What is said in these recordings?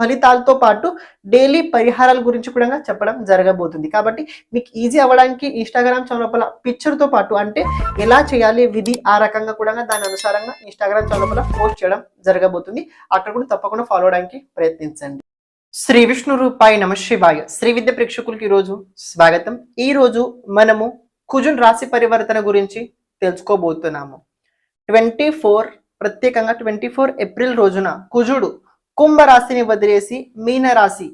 ఫలితాలతో పాటు డైలీ పరిహారాల గురించి కూడా చెప్పడం జరగబోతుంది. కాబట్టి మీకు ఈజీ అవ్వడానికి ఇన్స్టాగ్రామ్ చౌలపల పిక్చర్తో పాటు అంటే ఎలా చేయాలి విధి ఆ రకంగా కూడా దాని అనుసారంగా ఇన్స్టాగ్రామ్ చౌలపల పోస్ట్ చేయడం జరగబోతుంది. అక్కడ కూడా తప్పకుండా ఫాలో అవడానికి ప్రయత్నించండి. శ్రీ విష్ణు రూపాయి నమ శివాయ. శ్రీ విద్య ప్రేక్షకులకి ఈరోజు స్వాగతం. ఈ రోజు మనము కుజున్ రాశి పరివర్తన గురించి తెలుసుకోబోతున్నాము. ట్వంటీ ఫోర్ ప్రత్యేకంగా ట్వంటీ ఫోర్ ఏప్రిల్ రోజున కుజుడు కుంభరాశిని వదిలేసి మీనరాశి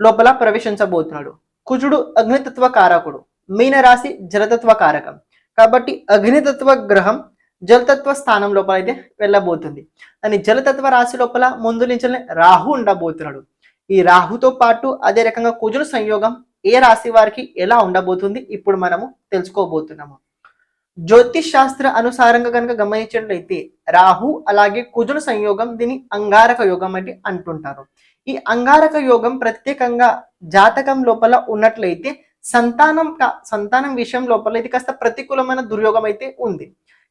లోపల ప్రవేశించబోతున్నాడు. కుజుడు అగ్నితత్వ కారకుడు. మీనరాశి జలతత్వ కారకం. కాబట్టి అగ్నితత్వ గ్రహం జలతత్వ స్థానం లోపల అయితే వెళ్ళబోతుంది. అని జలతత్వ రాశి లోపల ముందు నుంచి రాహు ఉండబోతున్నాడు. ఈ రాహుతో పాటు అదే రకంగా కుజుడు సంయోగం ఏ రాశి వారికి ఎలా ఉండబోతుంది ఇప్పుడు మనము తెలుసుకోబోతున్నాము. జ్యోతిష్ శాస్త్ర అనుసారంగా కనుక గమనించినట్లయితే రాహు అలాగే కుజుల సంయోగం దీని అంగారక యోగం అంటే అంటుంటారు. ఈ అంగారక యోగం ప్రత్యేకంగా జాతకం లోపల ఉన్నట్లయితే సంతానం సంతానం విషయం లోపల ఇది కాస్త ప్రతికూలమైన దుర్యోగం అయితే ఉంది.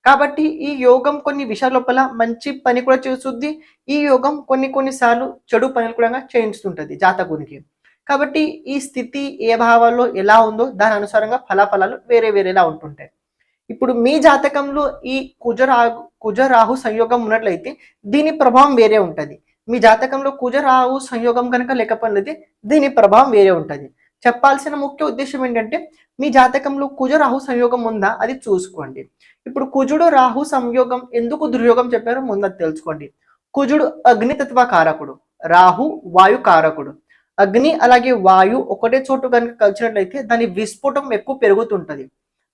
కాబట్టి ఈ యోగం కొన్ని విషయాల లోపల మంచి పని కూడా చేస్తుంది. ఈ యోగం కొన్ని కొన్నిసార్లు చెడు పనులు కూడా చేయిస్తుంటది జాతకునికి. కాబట్టి ఈ స్థితి ఏ భావాల్లో ఎలా ఉందో దాని అనుసారంగా ఫలాఫలాలు వేరే వేరేలా ఉంటుంటాయి. ఇప్పుడు మీ జాతకంలో ఈ కుజరాహు కుజరాహు సంయోగం ఉన్నట్లయితే దీని ప్రభావం వేరే ఉంటుంది. మీ జాతకంలో కుజరాహు సంయోగం కనుక లేకపోయినది దీని ప్రభావం వేరే ఉంటుంది. చెప్పాల్సిన ముఖ్య ఉద్దేశం ఏంటంటే మీ జాతకంలో కుజరాహు సంయోగం ఉందా అది చూసుకోండి. ఇప్పుడు కుజుడు రాహు సంయోగం ఎందుకు దుర్యోగం చెప్పారో ముందు తెలుసుకోండి. కుజుడు అగ్నితత్వ కారకుడు రాహు వాయు కారకుడు. అగ్ని అలాగే వాయు ఒకటే చోటు కనుక కలిసినట్లయితే దాని విస్ఫోటం ఎక్కువ పెరుగుతుంటది.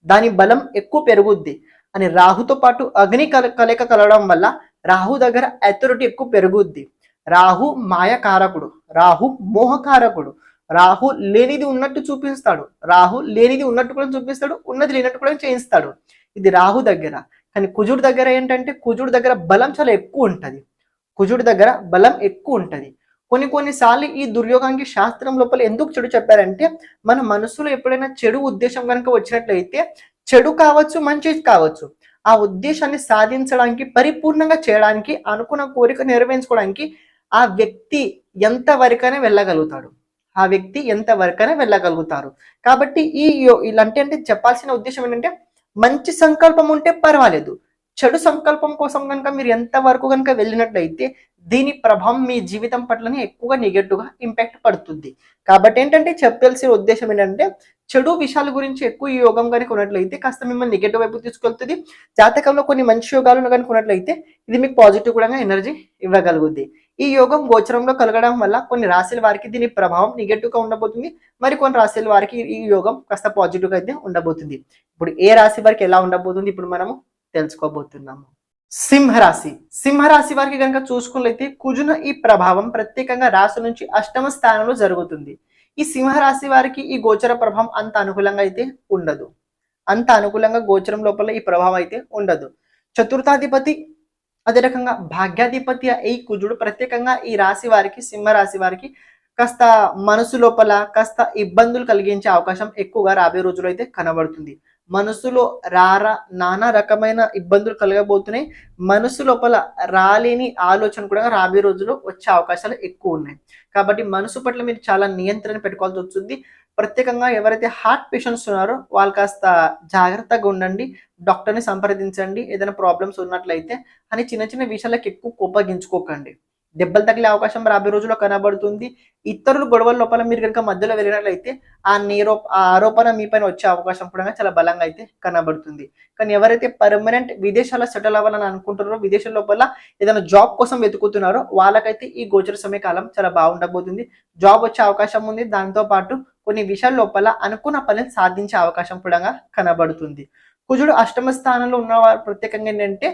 దాని బలం ఎక్కువ పెరుగుద్ది. అని రాహుతో పాటు అగ్ని కల కలయిక కలవడం వల్ల రాహు దగ్గర అథారిటీ ఎక్కువ పెరుగుద్ది. రాహు మాయకారకుడు. రాహు మోహకారకుడు. రాహు లేనిది ఉన్నట్టు చూపిస్తాడు. రాహు లేనిది ఉన్నట్టు కూడా చూపిస్తాడు. ఉన్నది లేనట్టు కూడా చేయిస్తాడు. ఇది రాహు దగ్గర. కానీ కుజుడు దగ్గర ఏంటంటే కుజుడు దగ్గర బలం చాలా ఎక్కువ ఉంటుంది. కుజుడు దగ్గర బలం ఎక్కువ ఉంటుంది. కొన్ని కొన్నిసార్లు ఈ దుర్యోగానికి శాస్త్రం లోపల ఎందుకు చెడు చెప్పారంటే మన మనసులో ఎప్పుడైనా చెడు ఉద్దేశం కనుక వచ్చినట్లయితే చెడు కావచ్చు మంచి కావచ్చు. ఆ ఉద్దేశాన్ని సాధించడానికి పరిపూర్ణంగా చేయడానికి అనుకున్న కోరిక నెరవేర్చుకోవడానికి ఆ వ్యక్తి ఎంత వరకైనా వెళ్ళగలుగుతాడు. ఆ వ్యక్తి ఎంత వరకైనా వెళ్ళగలుగుతారు. కాబట్టి ఈ యో- ఇలాంటి అంటే చెప్పాల్సిన ఉద్దేశం ఏంటంటే మంచి సంకల్పం ఉంటే పర్వాలేదు. చెడు సంకల్పం కోసం కనుక మీరు ఎంత వరకు కనుక వెళ్ళినట్లయితే దీని ప్రభావం మీ జీవితం పట్లనే ఎక్కువగా నెగటివ్గా ఇంపాక్ట్ పడుతుంది. కాబట్టి ఏంటంటే చెప్పాల్సిన ఉద్దేశం ఏంటంటే చెడు విషయాల గురించి ఎక్కువ ఈ యోగం కనుక ఉన్నట్లయితే కాస్త మిమ్మల్ని నెగటివ్ వైపు తీసుకెళ్తుంది. జాతకంలో కొన్ని మంచి యోగాలు కనుక ఉన్నట్లయితే ఇది మీకు పాజిటివ్ కూడా ఎనర్జీ ఇవ్వగలుగుద్ది. ఈ యోగం గోచరంలో కలగడం వల్ల కొన్ని రాశుల వారికి దీని ప్రభావం నెగటివ్గా ఉండబోతుంది. మరి కొన్ని రాశుల వారికి ఈ యోగం కాస్త పాజిటివ్గా అయితే ఉండబోతుంది. ఇప్పుడు ఏ రాశి వారికి ఎలా ఉండబోతుంది? ఇప్పుడు మనము తెలుసుకోబోతున్నాము. సింహరాశి. సింహరాశి వారికి కనుక చూసుకున్నట్లయితే కుజున ఈ ప్రభావం ప్రత్యేకంగా రాశి నుంచి అష్టమ స్థానంలో జరుగుతుంది. ఈ సింహరాశి వారికి ఈ గోచర ప్రభావం అంత అనుకూలంగా అయితే ఉండదు. అంత అనుకూలంగా గోచరం లోపల ఈ ప్రభావం అయితే ఉండదు. చతుర్థాధిపతి అదే రకంగా భాగ్యాధిపతి ఈ కుజుడు ప్రత్యేకంగా ఈ రాశి వారికి సింహరాశి వారికి కాస్త మనసు లోపల కాస్త ఇబ్బందులు కలిగించే అవకాశం ఎక్కువగా రాబోయే రోజులు అయితే కనబడుతుంది. మనసులో రారా నానా రకమైన ఇబ్బందులు కలగబోతున్నాయి. మనసు లోపల రాలేని ఆలోచన కూడా రాబోయే రోజుల్లో వచ్చే అవకాశాలు ఎక్కువ ఉన్నాయి. కాబట్టి మనసు పట్ల మీరు చాలా నియంత్రణ పెట్టుకోవాల్సి వస్తుంది. ప్రత్యేకంగా ఎవరైతే హార్ట్ పేషెంట్స్ ఉన్నారో వాళ్ళు కాస్త జాగ్రత్తగా ఉండండి. డాక్టర్ని సంప్రదించండి. ఏదైనా ప్రాబ్లమ్స్ ఉన్నట్లయితే అని చిన్న చిన్న విషయాలకు ఎక్కువ కోపగించుకోకండి. దెబ్బలు తగిలే అవకాశం రాబోయే రోజుల్లో కనబడుతుంది. ఇతరుల గొడవల లోపల మీరు కనుక మధ్యలో వెళ్ళినట్లయితే ఆ నీరో ఆ ఆరోపణ మీ పైన వచ్చే అవకాశం కూడా చాలా బలంగా అయితే కనబడుతుంది. కానీ ఎవరైతే పర్మనెంట్ విదేశాల సెటిల్ అవ్వాలని అనుకుంటున్నారో విదేశాల లోపల ఏదైనా జాబ్ కోసం వెతుకుతున్నారో వాళ్ళకైతే ఈ గోచర సమయ కాలం చాలా బాగుండబోతుంది. జాబ్ వచ్చే అవకాశం ఉంది. దాంతో పాటు కొన్ని విషయాల లోపల అనుకున్న పనిని సాధించే అవకాశం కూడా కనబడుతుంది. కుజుడు అష్టమ స్థానంలో ఉన్నవారు ప్రత్యేకంగా ఏంటంటే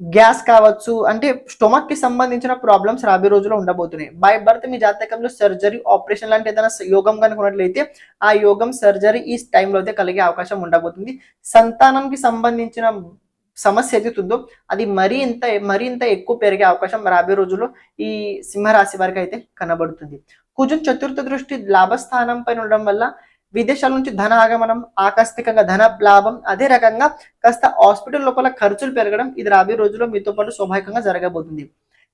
గ్యాస్ కావచ్చు అంటే స్టొమక్కి సంబంధించిన ప్రాబ్లమ్స్ రాబోయే రోజుల్లో ఉండబోతున్నాయి. బై బర్త్ మీ జాతకంలో సర్జరీ ఆపరేషన్ లాంటి ఏదైనా యోగం కనుకున్నట్లయితే ఆ యోగం సర్జరీ ఈ టైంలో అయితే కలిగే అవకాశం ఉండబోతుంది. సంతానంకి సంబంధించిన సమస్య ఎదుగుతుందో అది మరీ ఇంత మరీ ఇంత ఎక్కువ పెరిగే అవకాశం రాబోయే రోజుల్లో ఈ సింహరాశి వారికి అయితే కనబడుతుంది. కుజున్ చతుర్థ దృష్టి లాభస్థానం పైన ఉండడం వల్ల విదేశాల నుంచి ధన ఆగమనం ఆకస్మికంగా ధన లాభం అదే రకంగా కాస్త హాస్పిటల్ లోపల ఖర్చులు పెరగడం ఇది రాబోయే రోజుల్లో మీతో పాటు స్వాభావికంగా జరగబోతుంది.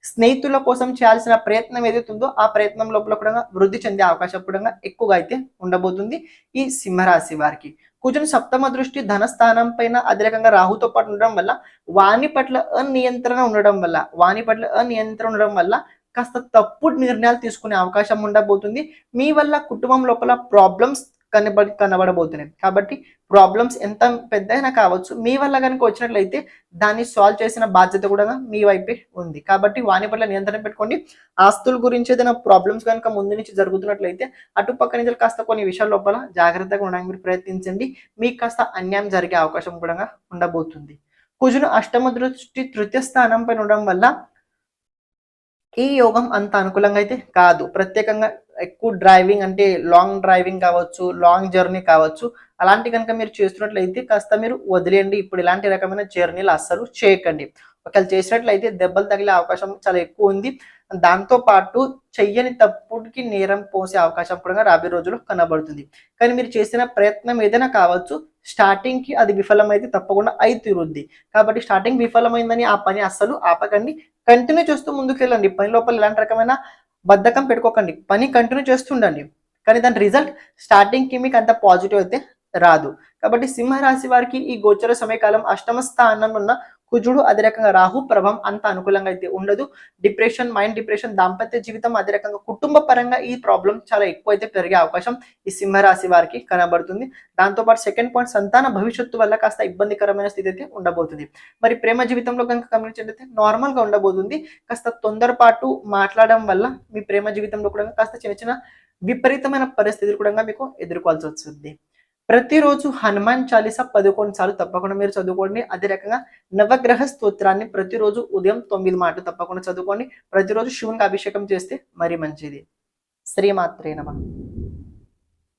స్నేహితుల కోసం చేయాల్సిన ప్రయత్నం ఏదైతే ఉందో ఆ ప్రయత్నం లోపల కూడా వృద్ధి చెందే అవకాశం కూడా ఎక్కువగా అయితే ఉండబోతుంది ఈ సింహరాశి వారికి. కుజుని సప్తమ దృష్టి ధనస్థానం పైన అదే రకంగా రాహుతో పాటు ఉండడం వల్ల వాణి పట్ల అనియంత్రణ ఉండడం వల్ల వాణి పట్ల అనియంత్రణ ఉండడం వల్ల కాస్త తప్పుడు నిర్ణయాలు తీసుకునే అవకాశం ఉండబోతుంది. మీ వల్ల కుటుంబం లోపల ప్రాబ్లమ్స్ కనబడి కనబడబోతున్నాయి. కాబట్టి ప్రాబ్లమ్స్ ఎంత పెద్దయినా కావచ్చు. మీ వల్ల కనుక వచ్చినట్లయితే దాన్ని సాల్వ్ చేసిన బాధ్యత కూడా మీ వైపే ఉంది. కాబట్టి వాని పట్ల నియంత్రణ పెట్టుకోండి. ఆస్తుల గురించి ఏదైనా ప్రాబ్లమ్స్ కనుక ముందు నుంచి జరుగుతున్నట్లయితే అటుపక్క నుంచి కాస్త కొన్ని విషయాల లోపల జాగ్రత్తగా ఉండడానికి మీరు ప్రయత్నించండి. మీకు కాస్త అన్యాయం జరిగే అవకాశం కూడా ఉండబోతుంది. కుజును అష్టమ దృష్టి తృతీయ స్థానం పైన ఉండడం వల్ల ఈ యోగం అంత అనుకూలంగా అయితే కాదు. ప్రత్యేకంగా ఎక్కువ డ్రైవింగ్ అంటే లాంగ్ డ్రైవింగ్ కావచ్చు లాంగ్ జర్నీ కావచ్చు అలాంటి కనుక మీరు చేస్తున్నట్లయితే కాస్త మీరు వదిలేయండి. ఇప్పుడు ఇలాంటి రకమైన జర్నీలు అస్సలు చేయకండి. ఒకవేళ చేసినట్లయితే దెబ్బలు తగిలే అవకాశం చాలా ఎక్కువ ఉంది. దాంతో పాటు చెయ్యని తప్పుడికి నేరం పోసే అవకాశం కూడా రాబోయే రోజుల్లో కనబడుతుంది. కానీ మీరు చేసిన ప్రయత్నం ఏదైనా కావచ్చు స్టార్టింగ్కి అది విఫలమైతే తప్పకుండా అయి తీరుద్ది కాబట్టి స్టార్టింగ్ విఫలమైందని ఆ పని అస్సలు ఆపకండి. కంటిన్యూ చేస్తూ ముందుకు వెళ్ళండి పని లోపల ఇలాంటి రకమైన బద్ధకం పెట్టుకోకండి. పని కంటిన్యూ చేస్తుండండి. కానీ దాని రిజల్ట్ స్టార్టింగ్కి మీకు అంత పాజిటివ్ అయితే రాదు. కాబట్టి సింహరాశి వారికి ఈ గోచర సమయకాలం అష్టమ స్థానంలో ఉన్న కుజుడు అదే రకంగా రాహు ప్రభావం అంత అనుకూలంగా అయితే ఉండదు. డిప్రెషన్ మైండ్ డిప్రెషన్ దాంపత్య జీవితం అదే రకంగా కుటుంబ పరంగా ఈ ప్రాబ్లం చాలా ఎక్కువ అయితే పెరిగే అవకాశం ఈ సింహరాశి వారికి కనబడుతుంది. దాంతోపాటు సెకండ్ పాయింట్ సంతాన భవిష్యత్తు వల్ల కాస్త ఇబ్బందికరమైన స్థితి అయితే ఉండబోతుంది. మరి ప్రేమ జీవితంలో కనుక గమనించినట్లయితే నార్మల్గా ఉండబోతుంది. కాస్త తొందరపాటు మాట్లాడడం వల్ల మీ ప్రేమ జీవితంలో కూడా కాస్త చిన్న చిన్న విపరీతమైన పరిస్థితులు కూడా మీకు ఎదుర్కోవాల్సి వస్తుంది. ప్రతిరోజు హనుమాన్ చాలీసా పదకొండు సార్లు తప్పకుండా మీరు చదువుకోండి. అదే రకంగా నవగ్రహ స్తోత్రాన్ని ప్రతిరోజు ఉదయం తొమ్మిది మాటలు తప్పకుండా చదువుకోండి. ప్రతిరోజు శివునికి అభిషేకం చేస్తే మరీ మంచిది. శ్రీమాత్రే నమ.